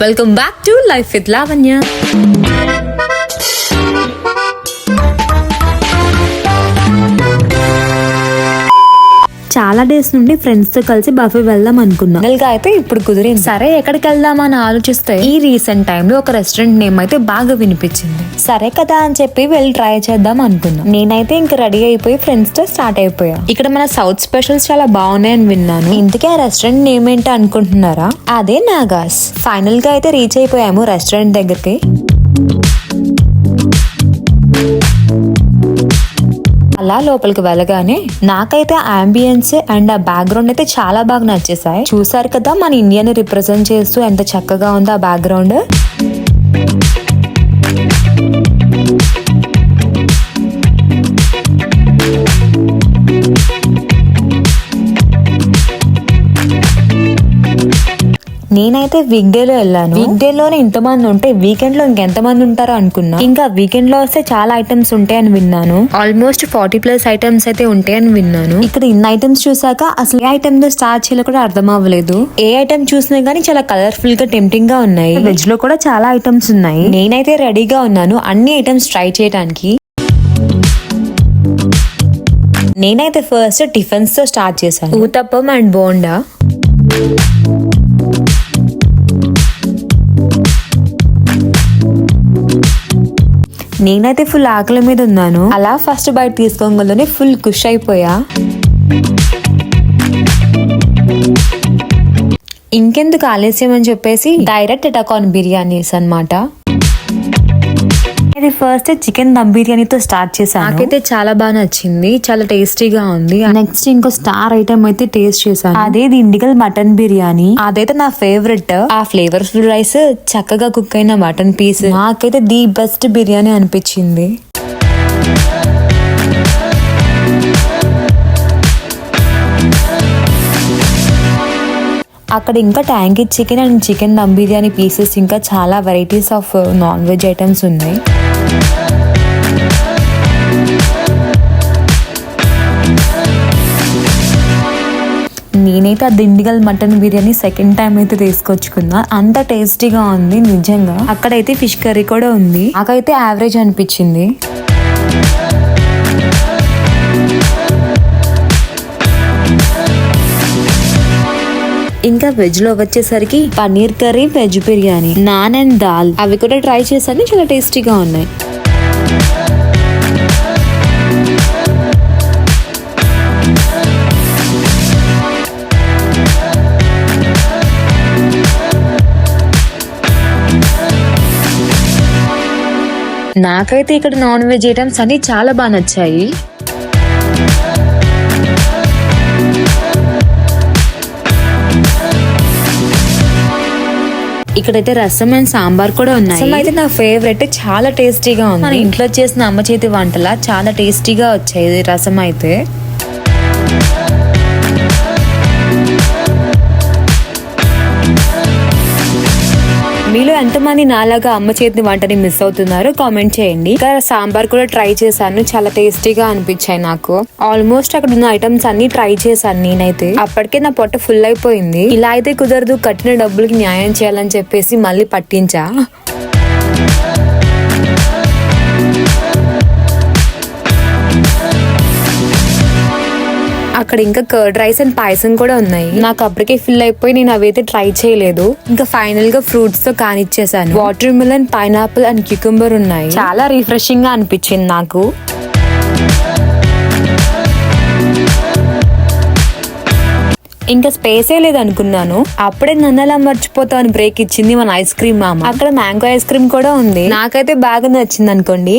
Welcome back to life with Lavanya చాలా days నుండి ఫ్రెండ్స్తో కలిసి బఫే వెళ్దాం అనుకున్నా. ఫైనల్గా అయితే ఇప్పుడు కుదిరింది. సరే ఎక్కడికి వెళ్దామని ఆలోచిస్తే ఈ రీసెంట్ టైంలో ఒక రెస్టారెంట్ నేమ్ అయితే బాగా వినిపించింది. సరే కదా అని చెప్పి వెళ్ళి ట్రై చేద్దాం అనుకున్నా. నేనైతే ఇంకా రెడీ అయిపోయి ఫ్రెండ్స్తో స్టార్ట్ అయిపోయా. ఇక్కడ మన సౌత్ స్పెషల్స్ చాలా బాగున్నాయని విన్నాను. ఇంతకీ ఆ రెస్టారెంట్ నేమ్ ఏంటి అనుకుంటున్నారా? అదే నాగాస్ ఫైనల్గా అయితే రీచ్ అయిపోయాము రెస్టారెంట్ దగ్గరికి. అలా లోపలికి వెళ్ళగానే నాకైతే అంబియన్స్ అండ్ ఆ బ్యాక్గ్రౌండ్ అయితే చాలా బాగా నచ్చేసాయి చూసారు కదా మన ఇండియాని రిప్రజెంట్ చేస్తూ ఎంత చక్కగా ఉందో ఆ బ్యాక్గ్రౌండ్ నేనైతే వీక్ డే లో వెళ్ళాను. వీక్ డే లోనే ఇంతమంది ఉంటే వీకెండ్లో ఇంకెంత మంది ఉంటారో అనుకున్నా. ఇంకా వీకెండ్లో వస్తే చాలా ఐటమ్స్ ఉంటాయని విన్నాను. ఆల్మోస్ట్ ఫార్టీ ప్లస్ ఐటమ్స్ అయితే ఉంటాయని విన్నాను. ఇక్కడ ఇన్ని ఐటమ్స్ చూసాక అసలు ఏ ఐటమ్తో స్టార్ట్ చేయాలో కూడా అర్థం అవ్వలేదు. ఏ ఐటమ్ చూసినా గానీ చాలా కలర్ఫుల్గా టెంప్టింగ్గా ఉన్నాయి. వెజ్లో కూడా చాలా ఐటమ్స్ ఉన్నాయి. నేనైతే రెడీగా ఉన్నాను అన్ని ఐటమ్స్ ట్రై చేయడానికి నేనైతే ఫస్ట్ టిఫిన్స్తో స్టార్ట్ చేశాను. ఊతప్పం అండ్ బోండా నేనైతే ఫుల్ ఆకలి మీద ఉన్నాను. అలా ఫస్ట్ బైట్ తీసుకోగలనే ఫుల్ ఖుష్ అయిపోయా. ఇంకెందుకు ఆలస్యం అని చెప్పేసి డైరెక్ట్ ఎటాకాన్ బిర్యానీస్ అన్నమాట. ఇది ఫస్ట్ చికెన్ దమ్ బిర్యానీతో స్టార్ట్ చేశాను. నాకైతే చాలా బాగా నచ్చింది చాలా టేస్టీగా ఉంది. నెక్స్ట్ ఇంకో స్టార్ ఐటమ్ అయితే టేస్ట్ చేశాను. అదే దిండిగల్ మటన్ బిర్యానీ. అదైతే నా ఫేవరెట్ ఆ ఫ్లేవర్ఫుల్ రైస్ చక్కగా కుక్ అయిన మటన్ పీస్ నాకైతే ది బెస్ట్ బిర్యానీ అనిపించింది. అక్కడ ఇంకా ట్యాంకీ chicken and chicken dum biryani pieces ఇంకా చాలా varieties of uh, non veg items ఉన్నాయి. నేనైతే ఆ Dindigul mutton biryani second time అయితే తీసుకొచ్చుకున్నా. అంత టేస్టీగా ఉంది నిజంగా. అక్కడైతే ఫిష్ కర్రీ కూడా ఉంది. నాకైతే యావరేజ్ అనిపించింది. ఇంకా వెజ్లో వచ్చేసరికి paneer curry veg biryani naan and dal అవి కూడా ట్రై చేశాను చాలా టేస్టీగా ఉన్నాయి. నాకైతే ఇక్కడ నాన్ వెజ్ ఐటమ్స్ అన్ని చాలా బాగా నచ్చాయి. ఇక్కడైతే రసం అండ్ సాంబార్ కూడా ఉన్నాయి. అయితే నా ఫేవరెట్ చాలా టేస్టీగా ఉంది. మన ఇంట్లో చేసిన అమ్మ చేతి వంటల చాలా టేస్టీగా వచ్చాయి రసం అయితే. మీరు ఎంతమంది నాలాగా అమ్మ చేతి వంటని మిస్ అవుతున్నారో కామెంట్ చేయండి. ఇంకా సాంబార్ కూడా ట్రై చేశాను. చాలా టేస్టీగా అనిపించాయి నాకు. ఆల్మోస్ట్ అక్కడ ఉన్న ఐటమ్స్ అన్ని ట్రై చేశాను నేనైతే. అప్పటికే నా పొట్ట ఫుల్ అయిపోయింది. ఇలా అయితే కుదరదు. కట్టిన డబ్బులకి న్యాయం చేయాలని చెప్పేసి మళ్ళీ పట్టించా? అక్కడ ఇంకా కర్డ్ రైస్ అండ్ పాయసం కూడా ఉన్నాయి. నాకు అప్పటికే ఫిల్ అయిపోయి నేను అవైతే ట్రై చేయలేదు. ఇంకా ఫైనల్గా ఫ్రూట్స్తో కానిచ్చేసాను. Watermelon pineapple and cucumber ఉన్నాయి. చాలా రిఫ్రెషింగ్గా అనిపించింది నాకు. ఇంకా స్పేసే లేదనుకున్నాను. అప్పుడే నన్ను అలా మర్చిపోతావు అని బ్రేక్ ఇచ్చింది మన ఐస్ క్రీమ్ మామ. అక్కడ మ్యాంగో ఐస్ క్రీమ్ కూడా ఉంది. నాకైతే బాగా నచ్చింది అనుకోండి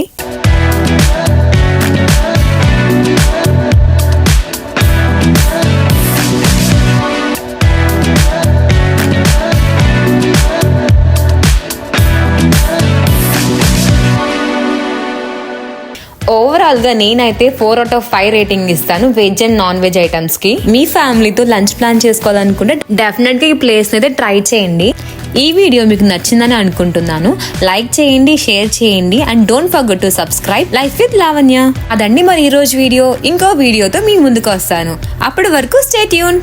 ఓవరాల్గా నేనైతే four out of five rating ఇస్తాను వెజ్ అండ్ నాన్ వెజ్ ఐటమ్స్కి. మీ ఫ్యామిలీతో లంచ్ ప్లాన్ చేసుకోవాలనుకుంటే డెఫినెట్గా ఈ ప్లేస్ అయితే ట్రై చేయండి. ఈ వీడియో మీకు నచ్చిందని అనుకుంటున్నాను. లైక్ చేయండి షేర్ చేయండి and don't forget to subscribe life with Lavanya అదండి మరి ఈరోజు వీడియో. ఇంకో వీడియోతో మీ ముందుకు వస్తాను. అప్పటి వరకు స్టేట్ యూన్